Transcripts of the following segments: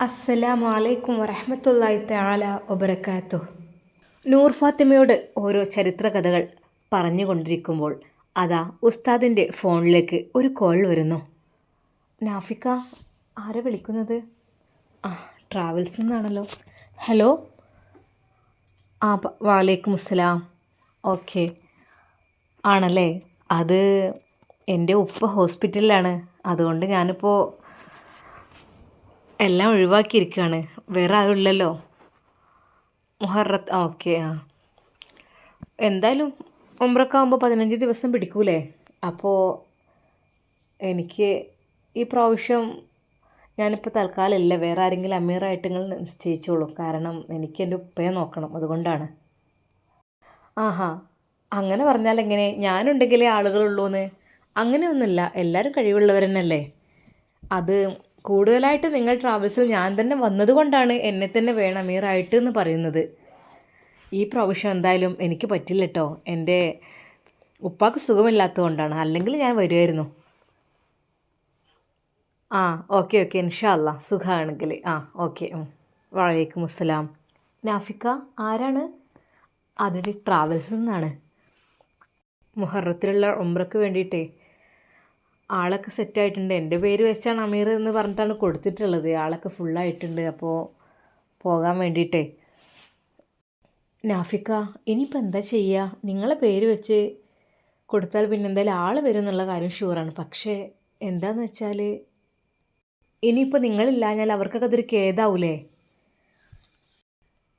അസ്സലാമു അലൈക്കും വറഹമത്തല്ലായി തആല വബറകാതുഹു. നൂർ ഫാത്തിമയോട് ഓരോ ചരിത്ര കഥകൾ പറഞ്ഞുകൊണ്ടിരിക്കുമ്പോൾ അതാ ഉസ്താദിന്റെ ഫോണിലേക്ക് ഒരു കോൾ വരുന്നു. നാഫിക്ക ആരെ വിളിക്കുന്നത്? ആ ട്രാവൽസിൽ നിന്നാണല്ലോ. ഹലോ? ആ വാലേക്കും അസ്സലാം. ഓക്കെ. ആണല്ലേ? അത് എന്റെ ഉപ്പ ഹോസ്പിറ്റലിലാണ്. അതുകൊണ്ട് ഞാനിപ്പോൾ എല്ലാം ഒഴിവാക്കിയിരിക്കുകയാണ് വേറെ ആരുമില്ലല്ലോ. മുഹറത്ത് ഓക്കെ ആ. എന്തായാലും ഉമ്രക്കാവുമ്പോൾ പതിനഞ്ച് ദിവസം പിടിക്കൂലേ? അപ്പോൾ എനിക്ക് ഈ പ്രാവശ്യം ഞാനിപ്പോൾ തൽക്കാലം ഇല്ല വേറെ ആരെങ്കിലും അമീറായിട്ട് നിങ്ങൾ നിശ്ചയിച്ചോളൂ. കാരണം എനിക്ക് എന്റെ ഉപ്പയെ നോക്കണം അതുകൊണ്ടാണ്. ആഹാ അങ്ങനെ പറഞ്ഞാൽ എങ്ങനെ? ഞാനുണ്ടെങ്കിലേ ആളുകളുള്ളൂന്ന്. അങ്ങനെയൊന്നുമില്ല എല്ലാവരും കഴിവുള്ളവർ തന്നെയല്ലേ അത് കൂടുതലായിട്ട് നിങ്ങൾ ട്രാവൽസിൽ ഞാൻ തന്നെ വന്നതുകൊണ്ടാണ് എന്നെ തന്നെ വേണം അമീറായിട്ട് എന്ന് പറയുന്നത്. ഈ പ്രാവശ്യം എന്തായാലും എനിക്ക് പറ്റില്ല കേട്ടോ എന്റെ ഉപ്പാക്ക് സുഖമില്ലാത്തതുകൊണ്ടാണ് അല്ലെങ്കിൽ ഞാൻ വരുമായിരുന്നു ആ ഓക്കെ ഓക്കെ ഇൻഷാല്ല സുഖമാണെങ്കിൽ. ആ ഓക്കെ വലൈക്കും അസ്സലാം. നാഫിക്ക ആരാണ്? അതിൽ ട്രാവൽസ് നിന്നാണ്. മുഹറത്തിലുള്ള ഉംറക്ക് വേണ്ടിയിട്ടേ. ആളൊക്കെ സെറ്റായിട്ടുണ്ട്. എന്റെ പേര് വെച്ചാണ് അമീർ എന്ന് പറഞ്ഞിട്ടാണ് കൊടുത്തിട്ടുള്ളത്. ആളൊക്കെ ഫുള്ളായിട്ടുണ്ട്. അപ്പോൾ പോകാൻ വേണ്ടിയിട്ടേ. നാഫിക്ക ഇനിയിപ്പോൾ എന്താ ചെയ്യുക നിങ്ങളെ പേര് വെച്ച് കൊടുത്താൽ പിന്നെ എന്തായാലും ആൾ വരും എന്നുള്ള കാര്യം ഷുവറാണ് പക്ഷേ എന്താന്ന് വെച്ചാൽ ഇനിയിപ്പോൾ നിങ്ങളില്ലാഞ്ഞാൽ അവർക്കൊക്കെ അതൊരു കേടാവൂലേ?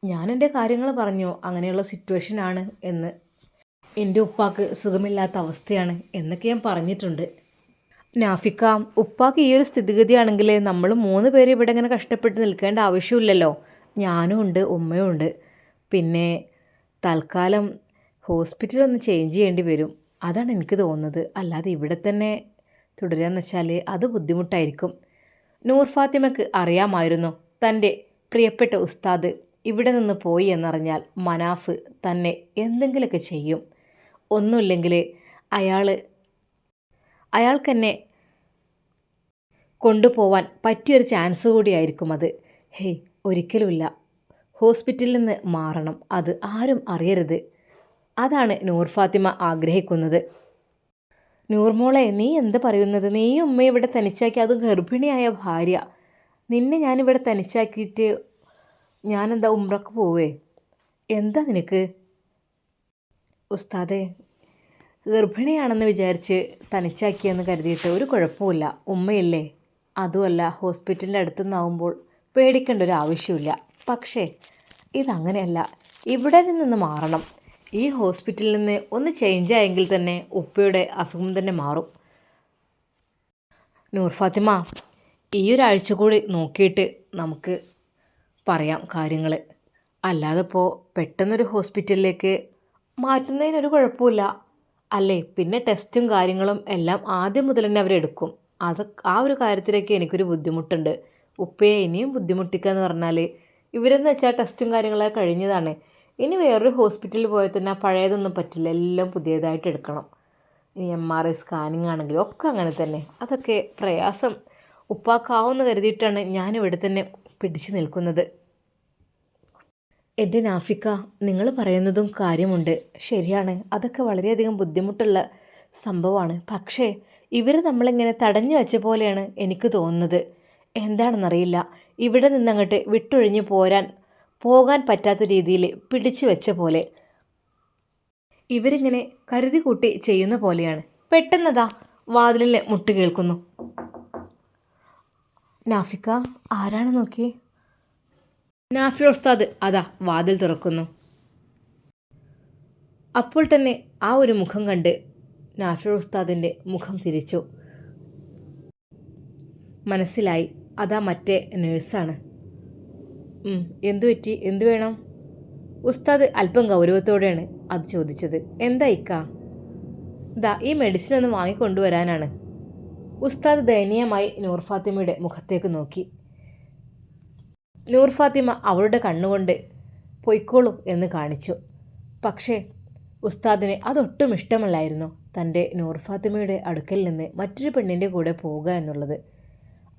ഞാൻ എന്റെ കാര്യങ്ങൾ പറഞ്ഞു. അങ്ങനെയുള്ള സിറ്റുവേഷൻ ആണ് എന്ന്. എന്റെ ഉപ്പാക്ക് സുഖമില്ലാത്ത അവസ്ഥയാണ് എന്നൊക്കെ ഞാൻ പറഞ്ഞിട്ടുണ്ട്. നാഫിക്ക ഉപ്പാക്ക് ഈ ഒരു സ്ഥിതിഗതിയാണെങ്കിൽ നമ്മൾ മൂന്ന് പേര് ഇവിടെ ഇങ്ങനെ കഷ്ടപ്പെട്ട് നിൽക്കേണ്ട ആവശ്യമില്ലല്ലോ. ഞാനും ഉണ്ട് ഉമ്മയും ഉണ്ട്. പിന്നെ തൽക്കാലം ഹോസ്പിറ്റൽ ഒന്ന് ചേഞ്ച് ചെയ്യേണ്ടി വരും. അതാണ് എനിക്ക് തോന്നുന്നത്. അല്ലാതെ ഇവിടെ തന്നെ തുടരുകയെന്ന് വെച്ചാൽ അത് ബുദ്ധിമുട്ടായിരിക്കും. നൂർ ഫാത്തിമക്ക് അറിയാമായിരുന്നു തന്റെ പ്രിയപ്പെട്ട ഉസ്താദ് ഇവിടെ നിന്ന് പോയി എന്നറിഞ്ഞാൽ മനാഫ് തന്നെ എന്തെങ്കിലുമൊക്കെ ചെയ്യും. ഒന്നുമില്ലെങ്കിൽ അയാൾ അയാൾക്കെന്നെ കൊണ്ടുപോവാൻ പറ്റിയൊരു ചാൻസ് കൂടിയായിരിക്കും അത്. ഹേയ് ഒരിക്കലുമില്ല. ഹോസ്പിറ്റലിൽ നിന്ന് മാറണം അത് ആരും അറിയരുത്. അതാണ് നൂർ ഫാത്തിമ ആഗ്രഹിക്കുന്നത്. നൂർമോളെ നീ എന്ത് പറയുന്നത്? നീ ഉമ്മ ഇവിടെ തനിച്ചാക്കി അത് ഗർഭിണിയായ ഭാര്യ. നിന്നെ ഞാനിവിടെ തനിച്ചാക്കിയിട്ട് ഞാനെന്താ ഉമ്രക്ക് പോവേ? എന്താ നിനക്ക്? ഉസ്താദെ ഗർഭിണിയാണെന്ന് വിചാരിച്ച് തനിച്ചാക്കിയെന്ന് കരുതിയിട്ട് ഒരു കുഴപ്പമില്ല ഉമ്മയില്ലേ? അതുമല്ല ഹോസ്പിറ്റലിന്റെ അടുത്തുനിന്നാവുമ്പോൾ പേടിക്കേണ്ട ഒരു ആവശ്യമില്ല പക്ഷേ ഇതങ്ങനെയല്ല. ഇവിടെ നിന്ന് മാറണം. ഈ ഹോസ്പിറ്റലിൽ നിന്ന് ഒന്ന് ചേഞ്ച് ആയെങ്കിൽ തന്നെ ഉപ്പയുടെ അസുഖം തന്നെ മാറും. നൂർ ഫാത്തിമ ഈ ഒരാഴ്ച കൂടി നോക്കിയിട്ട് നമുക്ക് പറയാം കാര്യങ്ങൾ. അല്ലാതെ ഇപ്പോൾ പെട്ടെന്നൊരു ഹോസ്പിറ്റലിലേക്ക് മാറ്റുന്നതിനൊരു കുഴപ്പമില്ല. അല്ലേ? പിന്നെ ടെസ്റ്റും കാര്യങ്ങളും എല്ലാം ആദ്യം മുതൽ തന്നെ അവരെടുക്കും. അത് ആ ഒരു കാര്യത്തിലേക്ക് എനിക്കൊരു ബുദ്ധിമുട്ടുണ്ട്. ഉപ്പയെ ഇനിയും ബുദ്ധിമുട്ടിക്കുക എന്ന് പറഞ്ഞാൽ ഇവരെന്ന് വെച്ചാൽ ടെസ്റ്റും കാര്യങ്ങളൊക്കെ കഴിഞ്ഞതാണ്. ഇനി വേറൊരു ഹോസ്പിറ്റലിൽ പോയാൽ തന്നെ പഴയതൊന്നും പറ്റില്ല. എല്ലാം പുതിയതായിട്ട് എടുക്കണം. ഇനി എം ആർ ഐ സ്കാനിങ് ആണെങ്കിലും ഒക്കെ അങ്ങനെ തന്നെ. അതൊക്കെ പ്രയാസം. ഉപ്പാക്കാവുമെന്ന് കരുതിയിട്ടാണ് ഞാനിവിടെ തന്നെ പിടിച്ചു നിൽക്കുന്നത്. എന്റെ നാഫിക്ക നിങ്ങൾ പറയുന്നതും കാര്യമുണ്ട്. ശരിയാണ്. അതൊക്കെ വളരെയധികം ബുദ്ധിമുട്ടുള്ള സംഭവമാണ്. പക്ഷേ ഇവർ നമ്മളിങ്ങനെ തടഞ്ഞു വെച്ച പോലെയാണ് എനിക്ക് തോന്നുന്നത്. എന്താണെന്നറിയില്ല. ഇവിടെ നിന്നങ്ങോട്ട് വിട്ടൊഴിഞ്ഞു പോരാൻ പോകാൻ പറ്റാത്ത രീതിയിൽ പിടിച്ചു വെച്ച പോലെ. ഇവരിങ്ങനെ കരുതി കൂട്ടി ചെയ്യുന്ന പോലെയാണ്. പെട്ടെന്നതാ വാതിലിൽ മുട്ട് കേൾക്കുന്നു. നാഫിക്ക ആരാണ് നോക്കി? നാഫി ഉസ്താദ് അതാ വാതിൽ തുറക്കുന്നു. അപ്പോൾ തന്നെ ആ ഒരു മുഖം കണ്ട് നാഫി ഉസ്താദിന്റെ മുഖം തിരിച്ചു. മനസ്സിലായി അതാ മറ്റേ നേഴ്സാണ്. എന്തു പറ്റി എന്തു വേണം? ഉസ്താദ് അല്പം ഗൗരവത്തോടെയാണ് അത് ചോദിച്ചത്. എന്താ ഇക്ക? ദാ ഈ മെഡിസിൻ ഒന്ന് വാങ്ങിക്കൊണ്ടുവരാനാണ്. ഉസ്താദ് ദയനീയമായി നൂർ ഫാത്തിമയുടെ മുഖത്തേക്ക് നോക്കി. നൂർ ഫാത്തിമ അവളുടെ കണ്ണുകൊണ്ട് പൊയ്ക്കോളും എന്ന് കാണിച്ചു. പക്ഷേ ഉസ്താദിന് അതൊട്ടും ഇഷ്ടമല്ലായിരുന്നു തന്റെ നൂർ ഫാത്തിമയുടെ അടുക്കൽ നിന്ന് മറ്റൊരു പെണ്ണിന്റെ കൂടെ പോവുക എന്നുള്ളത്.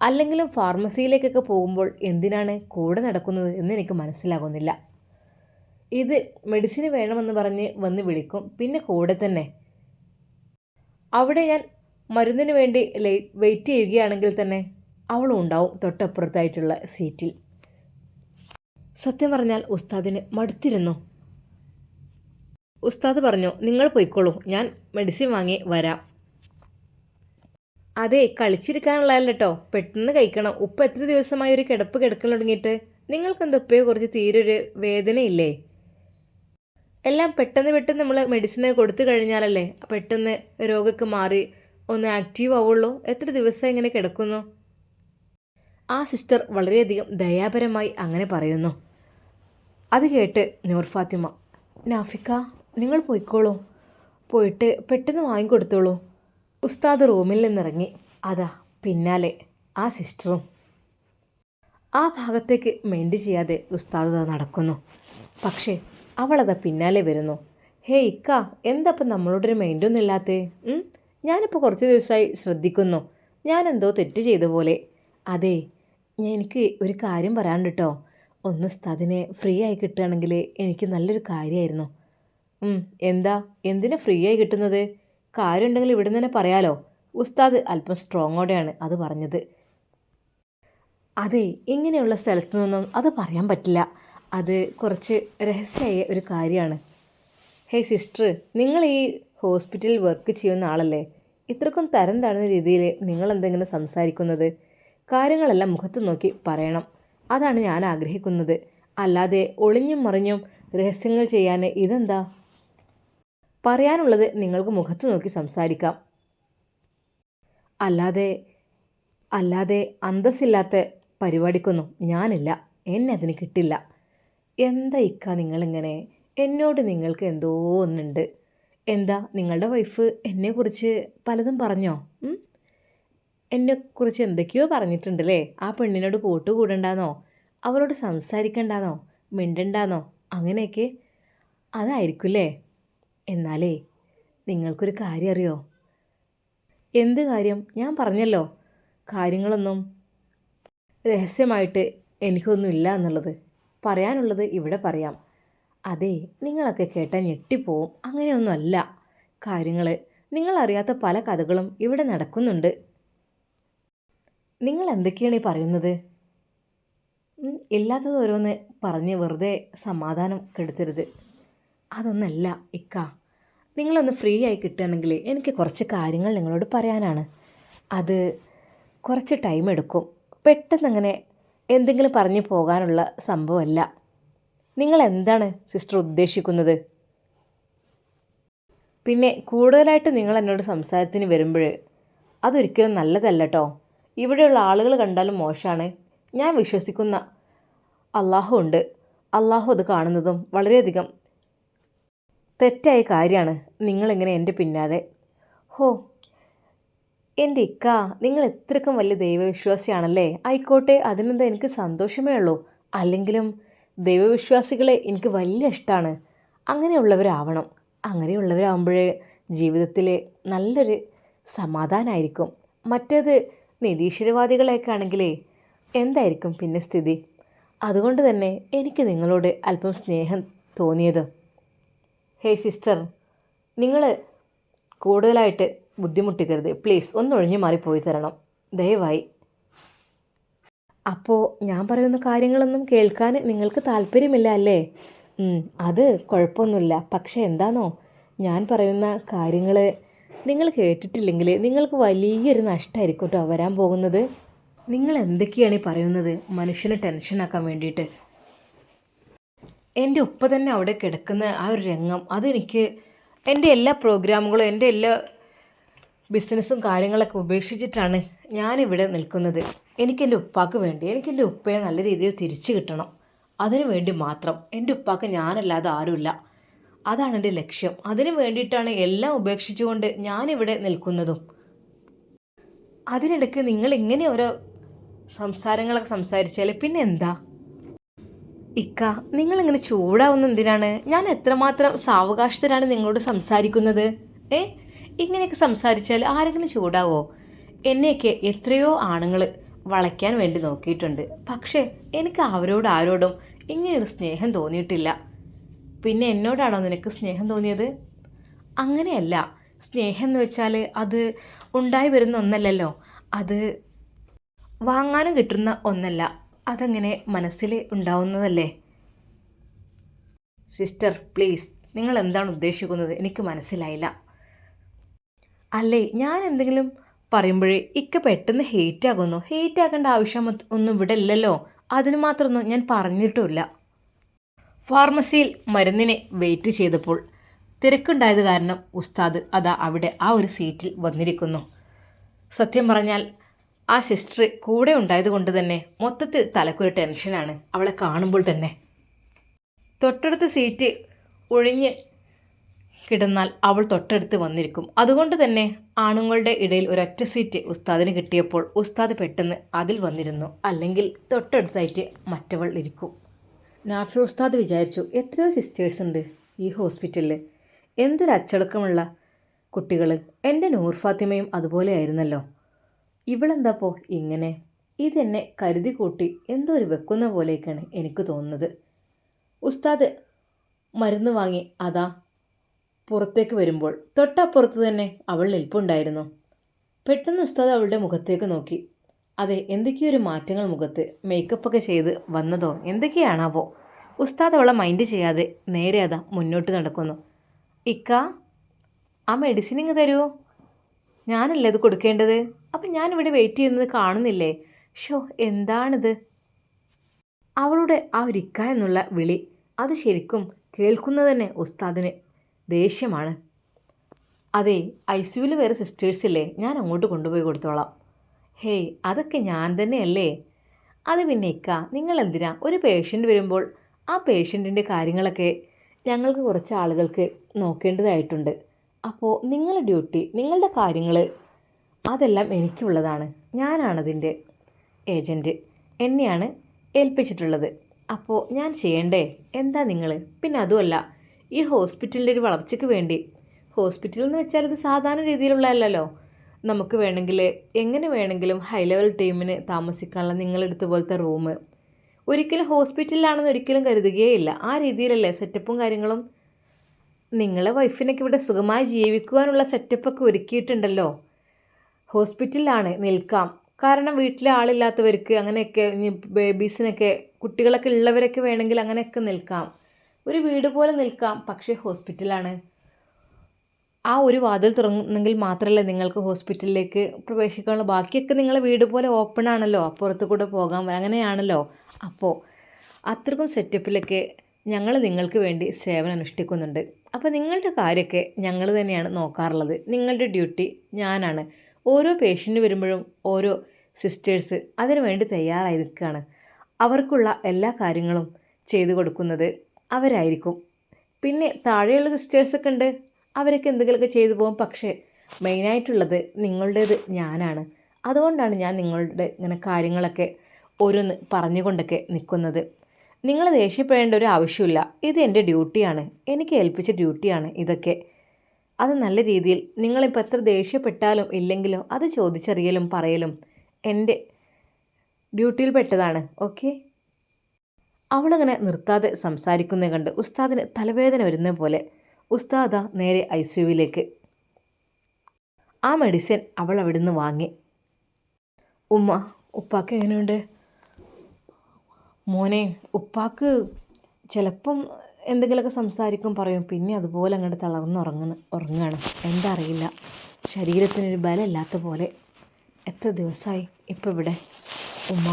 അല്ലെങ്കിലും ഫാർമസിയിലേക്കൊക്കെ പോകുമ്പോൾ എന്തിനാണ് കൂടെ നടക്കുന്നത് എന്ന് എനിക്ക് മനസ്സിലാകുന്നില്ല. ഇത് മെഡിസിന് വേണമെന്ന് പറഞ്ഞ് വന്ന് വിളിക്കും പിന്നെ കൂടെ തന്നെ. അവിടെ ഞാൻ മരുന്നിന് വേണ്ടി വെയിറ്റ് ചെയ്യുകയാണെങ്കിൽ തന്നെ അവളും ഉണ്ടാവും തൊട്ടപ്പുറത്തായിട്ടുള്ള സീറ്റിൽ സത്യം പറഞ്ഞാൽ ഉസ്താദിന് മടുത്തിരുന്നു. ഉസ്താദ് പറഞ്ഞു നിങ്ങൾ പോയിക്കോളൂ ഞാൻ മെഡിസിൻ വാങ്ങി വരാം. അതെ കളിച്ചിരിക്കാനുള്ളതല്ല കേട്ടോ പെട്ടെന്ന് കഴിക്കണം. ഉപ്പ് എത്ര ദിവസമായി ഒരു കിടപ്പ് കിടക്കാൻ തുടങ്ങിയിട്ട്? നിങ്ങൾക്ക് എന്താ ഉപ്പയെ കുറിച്ച് തീരെ ഒരു വേദനയില്ലേ? എല്ലാം പെട്ടെന്ന് പെട്ടെന്ന് നമ്മൾ മെഡിസിൻ കൊടുത്തു കഴിഞ്ഞാലല്ലേ പെട്ടെന്ന് രോഗമൊക്കെ മാറി ഒന്ന് ആക്റ്റീവ് ആവുള്ളൂ? എത്ര ദിവസം ഇങ്ങനെ കിടക്കുന്നു? ആ സിസ്റ്റർ വളരെയധികം ദയാപരമായി അങ്ങനെ പറയുന്നു. അത് കേട്ട് നൂർ ഫാത്തിമ നാഫിക്ക നിങ്ങൾ പോയിക്കോളൂ. പോയിട്ട് പെട്ടെന്ന് വാങ്ങിക്കൊടുത്തോളൂ. ഉസ്താദ് റൂമിൽ നിന്നിറങ്ങി. അതാ പിന്നാലെ ആ സിസ്റ്ററും. ആ ഭാഗത്തേക്ക് മെൻഡ് ചെയ്യാതെ ഉസ്താദ് നടക്കുന്നു. പക്ഷേ അവളതാ പിന്നാലെ വരുന്നു. ഹേ ഇക്ക എന്താ ഇപ്പം നമ്മളോടൊരു മൈൻഡൊന്നും ഇല്ലാത്തേ? ഞാനിപ്പോൾ കുറച്ച് ദിവസമായി ശ്രദ്ധിക്കുന്നു. ഞാനെന്തോ തെറ്റ് ചെയ്ത പോലെ. അതെ എനിക്ക് ഒരു കാര്യം പറയാനുണ്ട് കേട്ടോ ഒന്ന് ഉസ്താദിനെ ഫ്രീ ആയി കിട്ടുകയാണെങ്കിൽ എനിക്ക് നല്ലൊരു കാര്യമായിരുന്നു എന്താ? എന്തിനു ഫ്രീ ആയി കിട്ടുന്നത്? കാര്യമുണ്ടെങ്കിൽ ഇവിടെ തന്നെ പറയാലോ. ഉസ്താദ് അല്പം സ്ട്രോങ്ങോടെയാണ് അത് പറഞ്ഞത്. അതെ ഇങ്ങനെയുള്ള സ്ഥലത്തു നിന്നും അത് പറയാൻ പറ്റില്ല. അത് കുറച്ച് രഹസ്യമായ ഒരു കാര്യമാണ്. ഹേയ് സിസ്റ്റർ നിങ്ങൾ ഈ ഹോസ്പിറ്റലിൽ വർക്ക് ചെയ്യുന്ന ആളല്ലേ? ഇത്രക്കും തരം താഴ്ന്ന രീതിയിൽ നിങ്ങൾ എന്തെങ്കിലും സംസാരിക്കുന്നത്? കാര്യങ്ങളെല്ലാം മുഖത്ത് നോക്കി പറയണം. അതാണ് ഞാൻ ആഗ്രഹിക്കുന്നത്. അല്ലാതെ ഒളിഞ്ഞും മറിഞ്ഞും രഹസ്യങ്ങൾ ചെയ്യാൻ ഇതെന്താ? പറയാനുള്ളത് നിങ്ങൾക്ക് മുഖത്ത് നോക്കി സംസാരിക്കാം. അല്ലാതെ അല്ലാതെ അന്തസ്സില്ലാത്ത പരിപാടിക്കൊന്നും ഞാനില്ല. എന്നെ അതിന് കിട്ടില്ല. എന്താ ഇക്ക നിങ്ങളിങ്ങനെ? എന്നോട് നിങ്ങൾക്ക് എന്തോ ഒന്നുണ്ട്. എന്താ നിങ്ങളുടെ വൈഫ് എന്നെക്കുറിച്ച് പലതും പറഞ്ഞോ? എന്നെക്കുറിച്ച് എന്തൊക്കെയോ പറഞ്ഞിട്ടുണ്ടല്ലേ? ആ പെണ്ണിനോട് കൂട്ടുകൂടണ്ടാന്നോ? അവളോട് സംസാരിക്കണ്ടാന്നോ? മിണ്ടണ്ടാന്നോ? അങ്ങനെയൊക്കെ. അതായിരിക്കുമല്ലേ എന്നാലേ നിങ്ങൾക്കൊരു കാര്യം അറിയോ എന്ത് കാര്യം? ഞാൻ പറഞ്ഞല്ലോ. കാര്യങ്ങളൊന്നും രഹസ്യമായിട്ട് എനിക്കൊന്നുമില്ല എന്നുള്ളത്. പറയാനുള്ളത് ഇവിടെ പറയാം. അതെ നിങ്ങളൊക്കെ കേട്ടാൽ ഞെട്ടിപ്പോവും അങ്ങനെയൊന്നുമല്ല. കാര്യങ്ങൾ നിങ്ങളറിയാത്ത പല കഥകളും ഇവിടെ നടക്കുന്നുണ്ട്. നിങ്ങൾ എന്തൊക്കെയാണ് ഈ പറയുന്നത്? ഇല്ലാത്തത് ഓരോന്ന് പറഞ്ഞ് വെറുതെ സമാധാനം കെടുത്തരുത്. അതൊന്നല്ല ഇക്ക. നിങ്ങളൊന്ന് ഫ്രീ ആയി കിട്ടുകയാണെങ്കിൽ എനിക്ക് കുറച്ച് കാര്യങ്ങൾ നിങ്ങളോട് പറയാനാണ്. അത് കുറച്ച് ടൈം എടുക്കും. പെട്ടെന്നങ്ങനെ എന്തെങ്കിലും പറഞ്ഞു പോകാനുള്ള സംഭവമല്ല. നിങ്ങൾ എന്താണ് സിസ്റ്റർ ഉദ്ദേശിക്കുന്നത്? പിന്നെ കൂടുതലായിട്ട് നിങ്ങൾ എന്നോട് സംസാരത്തിന് വരുമ്പോൾ അതൊരിക്കലും നല്ലതല്ല കേട്ടോ ഇവിടെയുള്ള ആളുകൾ കണ്ടാലും മോശമാണ് ഞാൻ വിശ്വസിക്കുന്ന അള്ളാഹു ഉണ്ട്. അള്ളാഹു അത് കാണുന്നതും വളരെയധികം തെറ്റായ കാര്യമാണ് നിങ്ങളിങ്ങനെ എന്റെ പിന്നാലെ. ഹോ എന്റെ ഇക്ക നിങ്ങൾ എത്രക്കും വലിയ ദൈവവിശ്വാസിയാണല്ലേ? ആയിക്കോട്ടെ അതിനെന്താ എനിക്ക് സന്തോഷമേ ഉള്ളൂ. അല്ലെങ്കിലും ദൈവവിശ്വാസികളെ എനിക്ക് വലിയ ഇഷ്ടമാണ് അങ്ങനെയുള്ളവരാവണം. അങ്ങനെയുള്ളവരാകുമ്പോഴേ ജീവിതത്തിൽ നല്ലൊരു സമാധാനമായിരിക്കും മറ്റേത് നിരീശ്വരവാദികളെയൊക്കെ ആണെങ്കിലേ എന്തായിരിക്കും പിന്നെ സ്ഥിതി? അതുകൊണ്ട് തന്നെ എനിക്ക് നിങ്ങളോട് അല്പം സ്നേഹം തോന്നിയത്. ഹേയ് സിസ്റ്റർ നിങ്ങൾ കൂടുതലായിട്ട് ബുദ്ധിമുട്ടിക്കരുത്. പ്ലീസ് ഒന്നൊഴിഞ്ഞു പോയി തരണം. ദയവായി. അപ്പോൾ ഞാൻ പറയുന്ന കാര്യങ്ങളൊന്നും കേൾക്കാൻ നിങ്ങൾക്ക് താല്പര്യമില്ല അല്ലേ? അത് കുഴപ്പമൊന്നുമില്ല. പക്ഷേ എന്താണോ ഞാൻ പറയുന്ന കാര്യങ്ങൾ നിങ്ങൾ കേട്ടിട്ടില്ലെങ്കിൽ നിങ്ങൾക്ക് വലിയൊരു നഷ്ടമായിരിക്കും കേട്ടോ വരാൻ പോകുന്നത്. നിങ്ങൾ എന്തൊക്കെയാണ് പറയുന്നത്? മനുഷ്യനെ ടെൻഷനാക്കാൻ വേണ്ടിയിട്ട്. എന്റെ ഉപ്പ തന്നെ അവിടെ കിടക്കുന്ന ആ ഒരു രംഗം അതെനിക്ക് എന്റെ എല്ലാ പ്രോഗ്രാമുകളും എന്റെ എല്ലാ ബിസിനസ്സും കാര്യങ്ങളൊക്കെ ഉപേക്ഷിച്ചിട്ടാണ് ഞാനിവിടെ നിൽക്കുന്നത്. എനിക്ക് എന്റെ ഉപ്പാക്ക് വേണ്ടി എനിക്ക് എന്റെ ഉപ്പയെ നല്ല രീതിയിൽ തിരിച്ചു കിട്ടണം. അതിനു വേണ്ടി മാത്രം. എന്റെ ഉപ്പാക്ക് ഞാനല്ലാതെ ആരുമില്ല. അതാണ് എന്റെ ലക്ഷ്യം. അതിനു വേണ്ടിയിട്ടാണ് എല്ലാം ഉപേക്ഷിച്ചുകൊണ്ട് ഞാനിവിടെ നിൽക്കുന്നതും. അതിനിടയ്ക്ക് നിങ്ങൾ ഇങ്ങനെ ഓരോ സംസാരങ്ങളൊക്കെ സംസാരിച്ചാൽ പിന്നെ എന്താ? ഇക്ക നിങ്ങളിങ്ങനെ ചൂടാവുന്ന എന്തിനാണ്? ഞാൻ എത്രമാത്രം സാവകാശത്തിലാണ് നിങ്ങളോട് സംസാരിക്കുന്നത്? ഏ? ഇങ്ങനെയൊക്കെ സംസാരിച്ചാൽ ആരെങ്കിലും ചൂടാവോ? എന്നെയൊക്കെ എത്രയോ ആണുങ്ങൾ വളയ്ക്കാൻ വേണ്ടി നോക്കിയിട്ടുണ്ട്. പക്ഷേ എനിക്ക് അവരോട് ആരോടും ഇങ്ങനെയൊരു സ്നേഹം തോന്നിയിട്ടില്ല. പിന്നെ എന്നോടാണോ നിനക്ക് സ്നേഹം തോന്നിയത്? അങ്ങനെയല്ല. സ്നേഹം എന്ന് വെച്ചാൽ അത് ഉണ്ടായി വരുന്ന ഒന്നല്ലല്ലോ. അത് വാങ്ങാനും കിട്ടുന്ന ഒന്നല്ല. അതങ്ങനെ മനസ്സിൽ ഉണ്ടാവുന്നതല്ലേ? സിസ്റ്റർ പ്ലീസ് നിങ്ങൾ എന്താണ് ഉദ്ദേശിക്കുന്നത്? എനിക്ക് മനസ്സിലായില്ല. അല്ലേ ഞാൻ എന്തെങ്കിലും പറയുമ്പോഴേ ഇക്ക പെട്ടെന്ന് ഹേറ്റ് ആകുന്നു. ഹേറ്റ് ആക്കേണ്ട ആവശ്യം ഒന്നും ഇവിടെ ഇല്ലല്ലോ. അതിന് മാത്രമൊന്നും ഞാൻ പറഞ്ഞിട്ടുമില്ല. ഫാർമസിയിൽ മരുന്നിനെ വെയിറ്റ് ചെയ്തപ്പോൾ തിരക്കുണ്ടായത് കാരണം ഉസ്താദ് അതാ അവിടെ ആ ഒരു സീറ്റിൽ വന്നിരിക്കുന്നു. സത്യം പറഞ്ഞാൽ ആ സിസ്റ്റർ കൂടെ ഉണ്ടായത് കൊണ്ട് തന്നെ മൊത്തത്തിൽ തലക്കൊരു ടെൻഷനാണ് അവളെ കാണുമ്പോൾ തന്നെ. തൊട്ടടുത്ത സീറ്റ് ഒഴിഞ്ഞ് കിടന്നാൽ അവൾ തൊട്ടടുത്ത് വന്നിരിക്കും. അതുകൊണ്ട് തന്നെ ആണുങ്ങളുടെ ഇടയിൽ ഒരൊറ്റ സീറ്റ് ഉസ്താദിന് കിട്ടിയപ്പോൾ ഉസ്താദ് പെട്ടെന്ന് അതിൽ വന്നിരുന്നു. അല്ലെങ്കിൽ തൊട്ടടുത്തായിട്ട് മറ്റവൾ ഇരിക്കും. നാഫി ഉസ്താദ് വിചാരിച്ചു എത്രയോ സിസ്റ്റേഴ്സ് ഉണ്ട് ഈ ഹോസ്പിറ്റലിൽ എന്തൊരു അച്ചടക്കമുള്ള കുട്ടികൾ എന്റെ നൂർ ഫാത്തിമയും അതുപോലെ ആയിരുന്നല്ലോ. ഇവളെന്താപ്പോ ഇങ്ങനെ? ഇതെന്നെ കരുതി കൂട്ടി എന്തോ ഒരു വെക്കുന്ന പോലെയൊക്കെയാണ് എനിക്ക് തോന്നുന്നത്. ഉസ്താദ് മരുന്ന് വാങ്ങി അതാ. പുറത്തേക്ക് വരുമ്പോൾ തൊട്ടപ്പുറത്ത് തന്നെ അവൾ നിൽപ്പുണ്ടായിരുന്നു. പെട്ടെന്ന് ഉസ്താദ് അവളുടെ മുഖത്തേക്ക് നോക്കി. അതെ എന്തൊക്കെയോ ഒരു മാറ്റങ്ങൾ മുഖത്ത് മേക്കപ്പൊക്കെ ചെയ്ത് വന്നതോ? എന്തൊക്കെയാണാവോ? ഉസ്താദ് അവളെ മൈൻഡ് ചെയ്യാതെ നേരെ അതാ മുന്നോട്ട് നടക്കുന്നു. ഇക്ക ആ മെഡിസിൻ ഇങ്ങ് തരൂ ഞാനല്ലേ അത് കൊടുക്കേണ്ടത്? അപ്പം ഞാനിവിടെ വെയിറ്റ് ചെയ്യുന്നത് കാണുന്നില്ലേ? ഷോ എന്താണിത്? അവളുടെ ആ ഒരു ഇക്ക എന്നുള്ള വിളി അത് ശരിക്കും കേൾക്കുന്നത് തന്നെ ഉസ്താദിന് ദേഷ്യമാണ്. അതെ ഐ സിയുവിൽ വേറെ സിസ്റ്റേഴ്സില്ലേ ഞാൻ അങ്ങോട്ട് കൊണ്ടുപോയി കൊടുത്തോളാം. ഹേയ് അതൊക്കെ ഞാൻ തന്നെയല്ലേ? അത് പിന്നെ ഇക്ക നിങ്ങൾ എന്തിനാ ഒരു പേഷ്യന്റ് വരുമ്പോൾ ആ പേഷ്യന്റിന്റെ കാര്യങ്ങളൊക്കെ ഞങ്ങൾക്ക് കുറച്ച് ആളുകൾക്ക് നോക്കേണ്ടതായിട്ടുണ്ട്. അപ്പോൾ നിങ്ങളുടെ ഡ്യൂട്ടി നിങ്ങളുടെ കാര്യങ്ങൾ അതെല്ലാം എനിക്കുള്ളതാണ്. ഞാനാണതിന്റെ ഏജന്റ്. എന്നെയാണ് ഏൽപ്പിച്ചിട്ടുള്ളത്. അപ്പോൾ ഞാൻ ചെയ്യണ്ടേ? എന്താ നിങ്ങൾ പിന്നെ അതുമല്ല ഈ ഹോസ്പിറ്റലിന്റെ ഒരു വളർച്ചയ്ക്ക് വേണ്ടി. ഹോസ്പിറ്റൽ എന്ന് വെച്ചാൽ ഇത് സാധാരണ രീതിയിലുള്ളതല്ലല്ലോ. നമുക്ക് വേണമെങ്കിൽ എങ്ങനെ വേണമെങ്കിലും ഹൈ ലെവൽ ടീമിന് താമസിക്കാനുള്ള നിങ്ങളെടുത്ത പോലത്തെ റൂം ഒരിക്കലും ഹോസ്പിറ്റലിലാണെന്ന് ഒരിക്കലും കരുതുകയില്ല ആ രീതിയിലല്ലേ സെറ്റപ്പും കാര്യങ്ങളും? നിങ്ങളെ വൈഫിനൊക്കെ ഇവിടെ സുഖമായി ജീവിക്കുവാനുള്ള സെറ്റപ്പൊക്കെ ഒരുക്കിയിട്ടുണ്ടല്ലോ. ഹോസ്പിറ്റലിലാണ് നിൽക്കാം. കാരണം വീട്ടിലെ ആളില്ലാത്തവർക്ക് അങ്ങനെയൊക്കെ ബേബീസിനൊക്കെ കുട്ടികളൊക്കെ ഉള്ളവരൊക്കെ വേണമെങ്കിൽ അങ്ങനെയൊക്കെ നിൽക്കാം. ഒരു വീട് പോലെ നിൽക്കാം പക്ഷേ ഹോസ്പിറ്റലാണ്. ആ ഒരു വാതിൽ തുറന്നെങ്കിൽ മാത്രമല്ല നിങ്ങൾക്ക് ഹോസ്പിറ്റലിലേക്ക് പ്രവേശിക്കാനുള്ള ബാക്കിയൊക്കെ നിങ്ങളെ വീട് പോലെ ഓപ്പൺ ആണല്ലോ അപ്പുറത്ത് കൂടെ പോകാൻ അങ്ങനെയാണല്ലോ. അപ്പോൾ അത്രക്കും സെറ്റപ്പിലൊക്കെ ഞങ്ങൾ നിങ്ങൾക്ക് വേണ്ടി സേവനം അനുഷ്ഠിക്കുന്നുണ്ട്. അപ്പോൾ നിങ്ങളുടെ കാര്യമൊക്കെ ഞങ്ങൾ തന്നെയാണ് നോക്കാറുള്ളത്. നിങ്ങളുടെ ഡ്യൂട്ടി ഞാനാണ്. ഓരോ പേഷ്യന്റ് വരുമ്പോഴും ഓരോ സിസ്റ്റേഴ്സ് അതിനു വേണ്ടി തയ്യാറായി നിൽക്കുകയാണ് അവർക്കുള്ള എല്ലാ കാര്യങ്ങളും ചെയ്തു കൊടുക്കുന്നത് അവരായിരിക്കും. പിന്നെ താഴെയുള്ള സിസ്റ്റേഴ്സൊക്കെ ഉണ്ട്. അവരൊക്കെ എന്തെങ്കിലുമൊക്കെ ചെയ്തു പോകും. പക്ഷേ മെയിനായിട്ടുള്ളത് നിങ്ങളുടേത് ഞാനാണ്. അതുകൊണ്ടാണ് ഞാൻ നിങ്ങളുടെ ഇങ്ങനെ കാര്യങ്ങളൊക്കെ ഓരോന്ന് പറഞ്ഞുകൊണ്ടൊക്കെ നിൽക്കുന്നത്. നിങ്ങൾ ദേഷ്യപ്പെടേണ്ട ഒരു ആവശ്യമില്ല. ഇത് എന്റെ ഡ്യൂട്ടിയാണ് എനിക്ക് ഏൽപ്പിച്ച ഡ്യൂട്ടിയാണ് ഇതൊക്കെ. അത് നല്ല രീതിയിൽ നിങ്ങളിപ്പോൾ എത്ര ദേഷ്യപ്പെട്ടാലും ഇല്ലെങ്കിലോ അത് ചോദിച്ചറിയലും പറയലും എന്റെ ഡ്യൂട്ടിയിൽപ്പെട്ടതാണ് ഓക്കെ? അവളങ്ങനെ നിർത്താതെ സംസാരിക്കുന്നത് കണ്ട് ഉസ്താദിന് തലവേദന വരുന്ന പോലെ ഉസ്താദ നേരെ ഐ സിയുവിലേക്ക് ആ മെഡിസിൻ അവൾ അവിടുന്ന് വാങ്ങി. ഉമ്മ ഉപ്പാക്ക് എങ്ങനെയുണ്ട്? മോനെ ഉപ്പാക്ക് ചിലപ്പം എന്തെങ്കിലുമൊക്കെ സംസാരിക്കും പറയും. പിന്നെ അതുപോലെ അങ്ങോട്ട് തളർന്ന് ഉറങ്ങണ ഉറങ്ങുകയാണ് എന്താ അറിയില്ല. ശരീരത്തിനൊരു ബലമില്ലാത്ത പോലെ എത്ര ദിവസമായി ഇപ്പോൾ ഇവിടെ? ഉമ്മ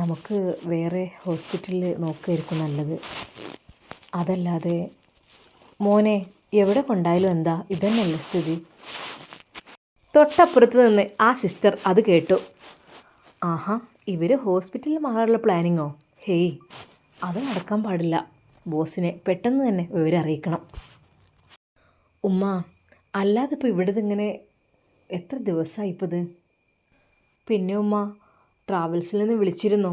നമുക്ക് വേറെ ഹോസ്പിറ്റലിൽ നോക്കുകയായിരിക്കും നല്ലത്. അതല്ലാതെ മോനെ എവിടെ കൊണ്ടായാലും എന്താ? ഇതന്നെയല്ലേ സ്ഥിതി. തൊട്ടപ്പുറത്ത് നിന്ന് ആ സിസ്റ്റർ അത് കേട്ടു. ആഹാ ഇവർ ഹോസ്പിറ്റലിൽ മാറാനുള്ള പ്ലാനിങ്ങോ? ഹേയ് അത് നടക്കാൻ പാടില്ല. ബോസിനെ പെട്ടെന്ന് തന്നെ വിവരം അറിയിക്കണം. ഉമ്മ അല്ലാതെ ഇപ്പോൾ ഇവിടെ ഇങ്ങനെ എത്ര ദിവസമായി ഇപ്പോൾ ഇത് പിന്നെ ഉമ്മ ട്രാവൽസിൽ നിന്ന് വിളിച്ചിരുന്നു.